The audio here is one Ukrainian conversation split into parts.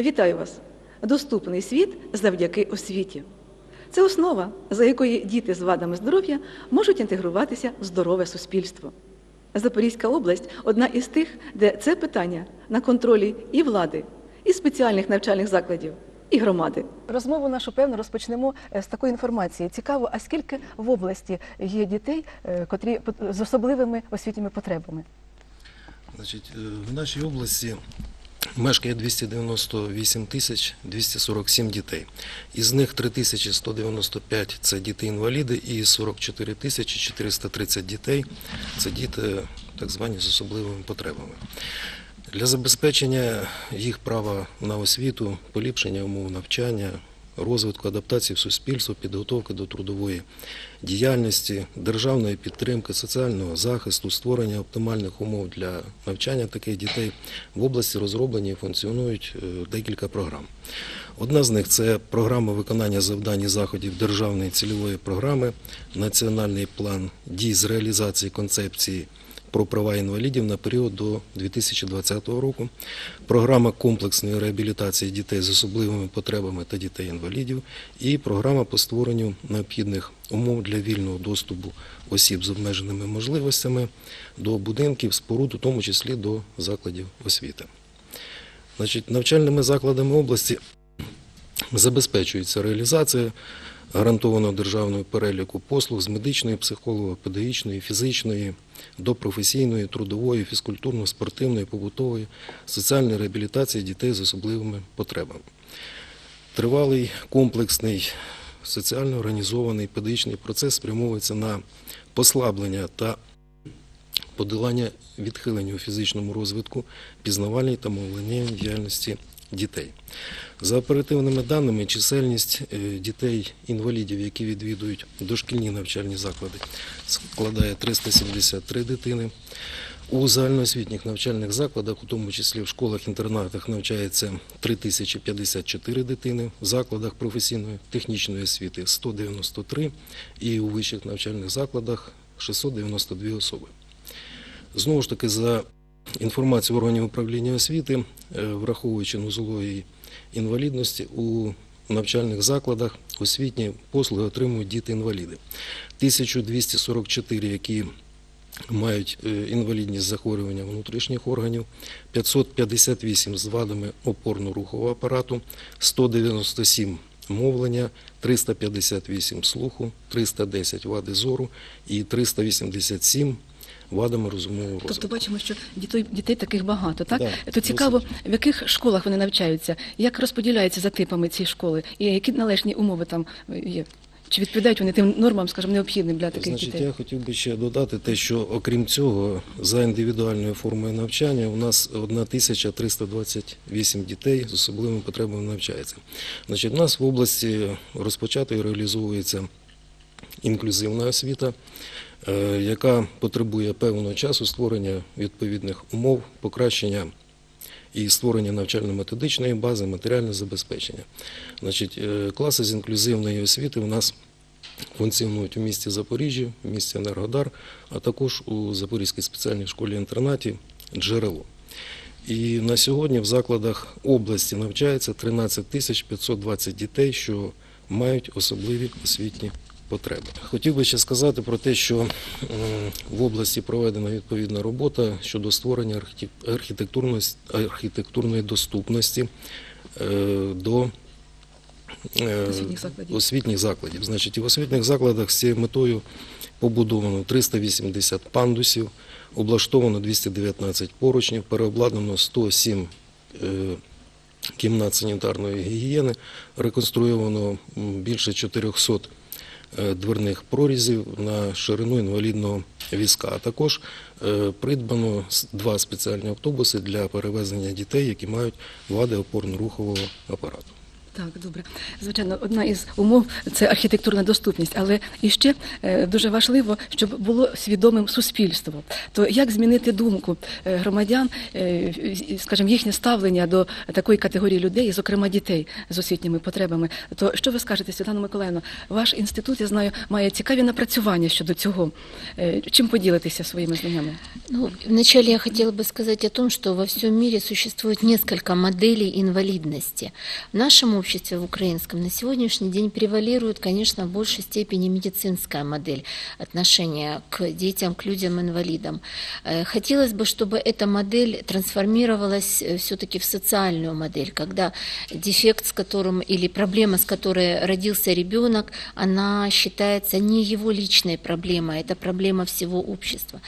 Вітаю вас! Доступний світ завдяки освіті. Це основа, за якої діти з вадами здоров'я можуть інтегруватися в здорове суспільство. Запорізька область одна із тих, де це питання на контролі і влади, і спеціальних навчальних закладів, і громади. Розмову нашу певно розпочнемо е, з такої інформації. Цікаво, а скільки в області є дітей, е, котрі з особливими освітніми потребами? Значить, е, в нашій області мешкає 298 тисяч 247 дітей. Із них 3195 – це діти-інваліди і 44 тисячі 430 дітей – це діти так звані з особливими потребами. Для забезпечення їх права на освіту, поліпшення умов навчання, розвитку адаптації в суспільство, підготовки до трудової діяльності, державної підтримки, соціального захисту, створення оптимальних умов для навчання таких дітей в області розроблені і функціонують е, декілька програм. Одна з них це програма виконання завдань і заходів державної цільової програми, національний план дій з реалізації концепції про права інвалідів на період до 2020 року, програма комплексної реабілітації дітей з особливими потребами та дітей-інвалідів і програма по створенню необхідних умов для вільного доступу осіб з обмеженими можливостями до будинків, споруд, у тому числі до закладів освіти. Значить, навчальними закладами області забезпечується реалізація гарантованого державного переліку послуг з медичної, психолого-педагогічної, фізичної, допрофесійної, трудової, фізкультурно-спортивної, побутової, соціальної реабілітації дітей з особливими потребами. Тривалий комплексний соціально організований педагогічний процес спрямовується на послаблення та подолання відхилень у фізичному розвитку, пізнавальній та мовленнєвій діяльності дітей. За оперативними даними, чисельність е, дітей-інвалідів, які відвідують дошкільні навчальні заклади, складає 373 дитини. У загальноосвітніх навчальних закладах, у тому числі в школах-інтернатах, навчається 3054 дитини, в закладах професійної технічної освіти 193 і у вищих навчальних закладах 692 особи. Знову ж таки, за інформацією органів управління освіти, е, враховуючи нозології інвалідності, у навчальних закладах освітні послуги отримують діти-інваліди. 1244, які мають е, інвалідність захворювання внутрішніх органів, 558 з вадами опорно-рухового апарату, 197 мовлення, 358 слуху, 310 вади зору і 387 вадами розумового розвитку. Тобто бачимо, що дітей, дітей таких багато, так? Да, То цікаво, досить. в яких школах вони навчаються, як розподіляються за типами ці школи, і які належні умови там є? Чи відповідають вони тим нормам, скажімо, необхідним для таких Значить, дітей? я хотів би ще додати те, що окрім цього, за індивідуальною формою навчання у нас 1328 дітей з особливими потребами навчається. Значить, у нас в області розпочато і реалізовується інклюзивна освіта, яка потребує певного часу створення відповідних умов, покращення і створення навчально-методичної бази, матеріальне забезпечення. Значить, е, класи з інклюзивної освіти у нас функціонують у місті Запоріжжя, в місті Енергодар, а також у Запорізькій спеціальній школі-інтернаті джерело. І на сьогодні в закладах області навчається 13 тисяч 520 дітей, що мають особливі освітні потреби. Хотів би ще сказати про те, що в області проведена відповідна робота щодо створення архітектурної, архітектурної доступності е, до е, Освітніх закладів. освітніх закладів. Значить, і в освітніх закладах з цією метою побудовано 380 пандусів, облаштовано 219 поручнів, переобладнано 107 е, кімнат санітарної гігієни, реконструйовано більше 400 е, дверних прорізів на ширину інвалідного візка. А також е, придбано два спеціальні автобуси для перевезення дітей, які мають вади опорно-рухового апарату. Так, добре. Звичайно, одна із умов це архітектурна доступність, але іще е, дуже важливо, щоб було свідомим суспільство. То як змінити думку е, громадян, е, скажімо, їхнє ставлення до такої категорії людей, зокрема дітей з освітніми потребами? То що ви скажете, Світлана Миколаївна? Ваш інститут, я знаю, має цікаві напрацювання щодо цього. Чим поділитися своїми знаннями? Ну, вначале я хотела бы сказать о том, что во всем мире существует несколько моделей инвалидности. В нашем обществе, в украинском, на сегодняшний день превалирует, конечно, в большей степени медицинская модель отношения к детям, к людям-инвалидам. Э, Хотелось бы, чтобы эта модель трансформировалась все-таки в социальную модель, когда дефект, с которым или проблема, с которой родился ребенок, она считается не его личной проблемой, это проблема всего общества.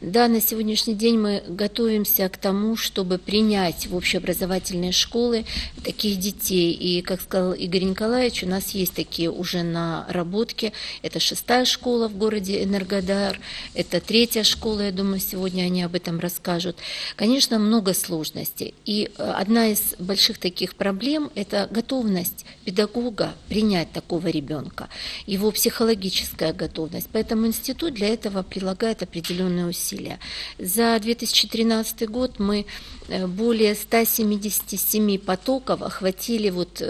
Да, на сегодняшний день мы готовимся к тому, чтобы принять в общеобразовательные школы таких детей. И, как сказал Игорь Николаевич, у нас есть такие уже наработки. Это шестая школа в городе Энергодар, это третья школа, я думаю, сегодня они об этом расскажут. Конечно, много сложностей. И э, одна из больших таких проблем – это готовность педагога принять такого ребенка, его психологическая готовность. Поэтому институт для этого прилагает определенные усилия. За 2013 год мы э, более 177 потоков охватили вот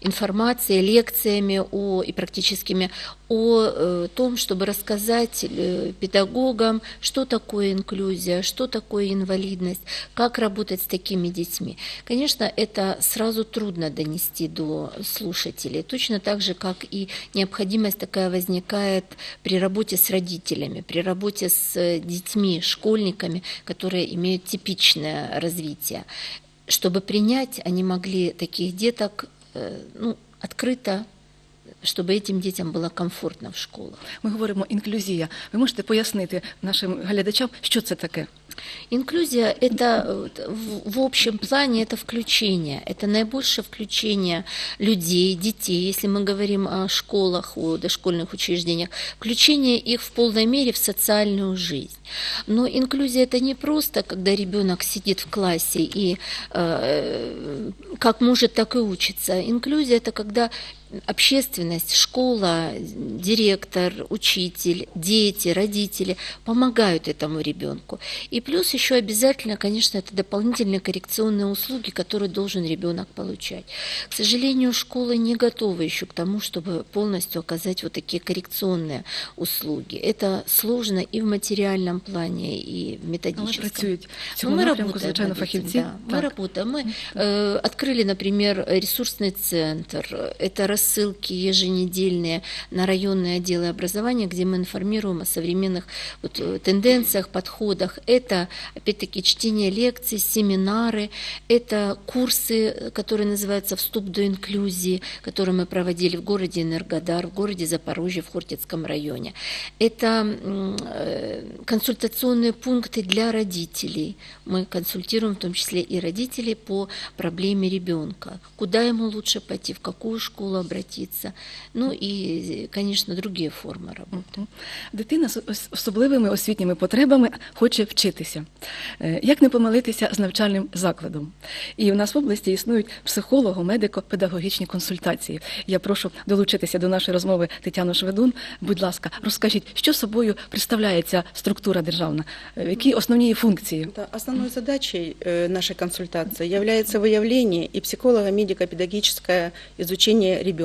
информацией, лекциями о, и практическими о э, том, чтобы рассказать э, педагогам, что такое инклюзия, что такое инвалидность, как работать с такими детьми. Конечно, это сразу трудно донести до слушателей, точно так же, как и необходимость такая возникает при работе с родителями, при работе с э, детьми, школьниками, которые имеют типичное развитие. Чтобы принять, они могли таких деток э, ну, открыто чтобы этим детям было комфортно в школах. Ми говоримо інклюзія. Ви можете пояснити нашим глядачам, що це таке? Инклюзия – это э, в- общем плане это включение, это наибольшее включение людей, детей, если мы говорим о школах, о дошкольных учреждениях, включение их в полной мере в социальную жизнь. Но инклюзия – это не просто, когда ребенок сидит в классе и э, как может, так и учится. Инклюзия – это когда общественность, школа, директор, учитель, дети, родители помогают этому ребенку. И плюс еще обязательно, конечно, это дополнительные коррекционные услуги, которые должен ребенок получать. К сожалению, школы не готовы еще к тому, чтобы полностью оказать вот такие коррекционные услуги. Это сложно и в материальном плане, и в Але методическом. Ну, мы работаем над этим, да. Мы Так. работаем. Мы э, открыли, например, ресурсный центр. Это рассылки еженедельные на районные отделы образования, где мы информируем о современных вот, э, тенденциях, подходах. Это, опять-таки, чтение лекций, семинары, это курсы, которые называются «Вступ до инклюзии», которые мы проводили в городе Энергодар, в городе Запорожье, в Хортицком районе. Это э, консультационные пункты для родителей. Мы консультируем в том числе и родителей по проблеме ребенка. Куда ему лучше пойти, в какую школу обратиться. Ну и, конечно, другие формы работы. Мгм. Дитина з ос- особливими освітніми потребами хоче вчитися. Е, Як не помилитися з навчальним закладом? І у нас в області існують психолого-медико-педагогічні консультації. Я прошу долучитися до нашої розмови Тетяну Шведун. Будь ласка, розкажіть, що собою представляє ця структура державна? Е, Які основні її функції? Да, основной задачей э, нашей консультации является выявление и психолого-медико-педагогическое изучение ребенка,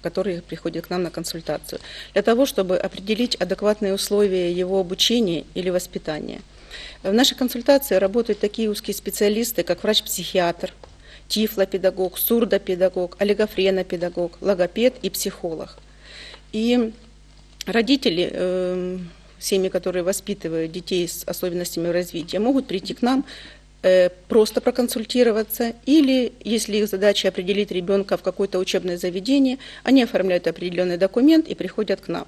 Который приходит к нам на консультацию, для того, чтобы определить адекватные условия его обучения или воспитания. В нашей консультации работают такие узкие специалисты, как врач-психиатр, тифлопедагог, сурдопедагог, олигофренопедагог, логопед и психолог. И родители, э, семьи, которые воспитывают детей с особенностями развития, могут прийти к нам просто проконсультироваться, или, если их задача определить ребенка в какое-то учебное заведение, они оформляют определенный документ и приходят к нам.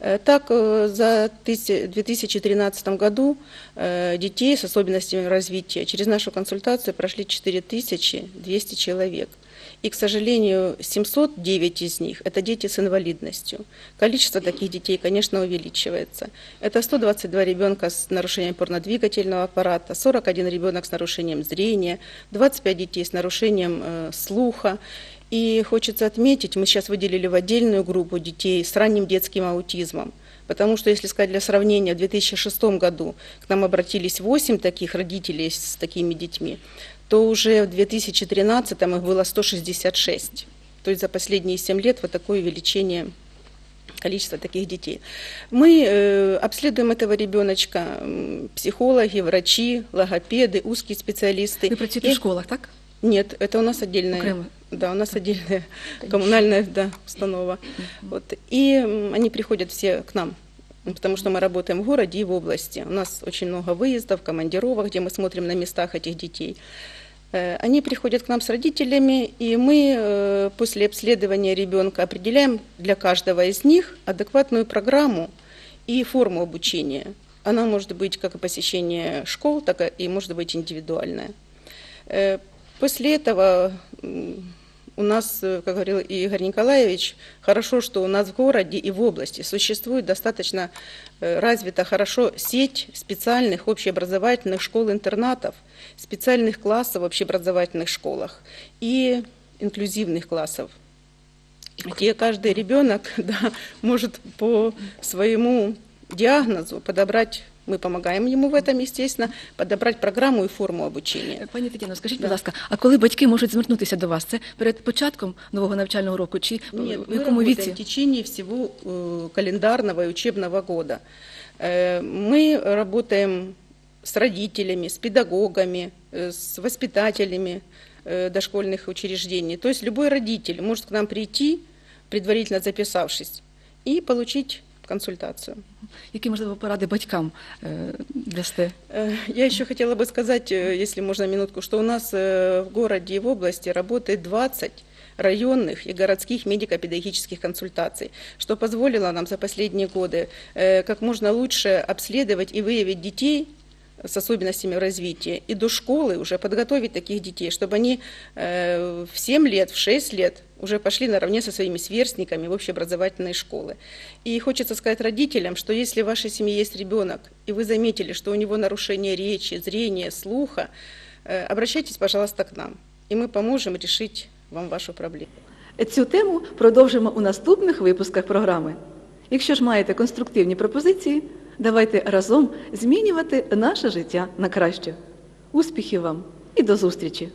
Э, Так, э, за тыси- 2013 году э, детей с особенностями развития через нашу консультацию прошли 4200 человек. И, к сожалению, 709 из них – это дети с инвалидностью. Количество таких детей, конечно, увеличивается. Это 122 ребенка с нарушением опорно-двигательного аппарата, 41 ребенок с нарушением зрения, 25 детей с нарушением э, слуха. И хочется отметить, мы сейчас выделили в отдельную группу детей с ранним детским аутизмом. Потому что, если сказать для сравнения, в 2006 году к нам обратились 8 таких родителей с такими детьми, то уже в 2013 их было 166. То есть за последние 7 лет вот такое увеличение количества таких детей. Мы э, обследуем этого ребеночка, м, психологи, врачи, логопеды, узкие специалисты. Ви працюєте И- в школах, так? Нет, это у нас отдельная, Окремо. да, у нас отдельная коммунальная да, установа. Вот. И м, они приходят все к нам, м, потому что мы работаем в городе и в области. У нас очень много выездов, командировок, где мы смотрим на местах этих детей. Э, Они приходят к нам с родителями, и мы э, после обследования ребенка определяем для каждого из них адекватную программу и форму обучения. Она может быть как и посещение школ, так и может быть индивидуальная. Э, После этого у нас, э, как говорил и Игорь Николаевич, хорошо, что у нас в городе и в области существует достаточно э, развита хорошо сеть специальных общеобразовательных школ-интернатов, специальных классов в общеобразовательных школах и инклюзивных классов, где каждый ребенок да, может по своему диагнозу подобрать, мы помогаем ему в этом, естественно, подобрать программу и форму обучения. Пані Тетяно, скажіть, Да. будь ласка, а коли батьки можуть звернутися до вас? Це перед початком нового навчального року чи Нет, в мы якому работаем віці? в течение всего э, календарного и учебного года. Э, Мы работаем с родителями, с педагогами, э, с воспитателями э, дошкольных учреждений. То есть любой родитель может к нам прийти, предварительно записавшись, и получить консультацию. Які можливо поради батькам е, дасте? Э, Я еще хотела бы сказать, э, если можно минутку, что у нас э, в городе и в области работает 20 районных и городских медико-педагогических консультаций, что позволило нам за последние годы э, как можно лучше обследовать и выявить детей с особенностями в развитии и до школы уже подготовить таких детей, чтобы они э, в 7 лет, в 6 лет уже пошли наравне со своими сверстниками в общеобразовательные школы. И хочется сказать родителям, что если в вашей семье есть ребенок, и вы заметили, что у него нарушение речи, зрения, слуха, э, обращайтесь, пожалуйста, к нам, и мы поможем решить вам вашу проблему. Цю тему продовжимо у наступних випусках програми. Якщо ж маєте конструктивні пропозиції, давайте разом змінювати наше життя на краще. Успіхів вам і до зустрічі!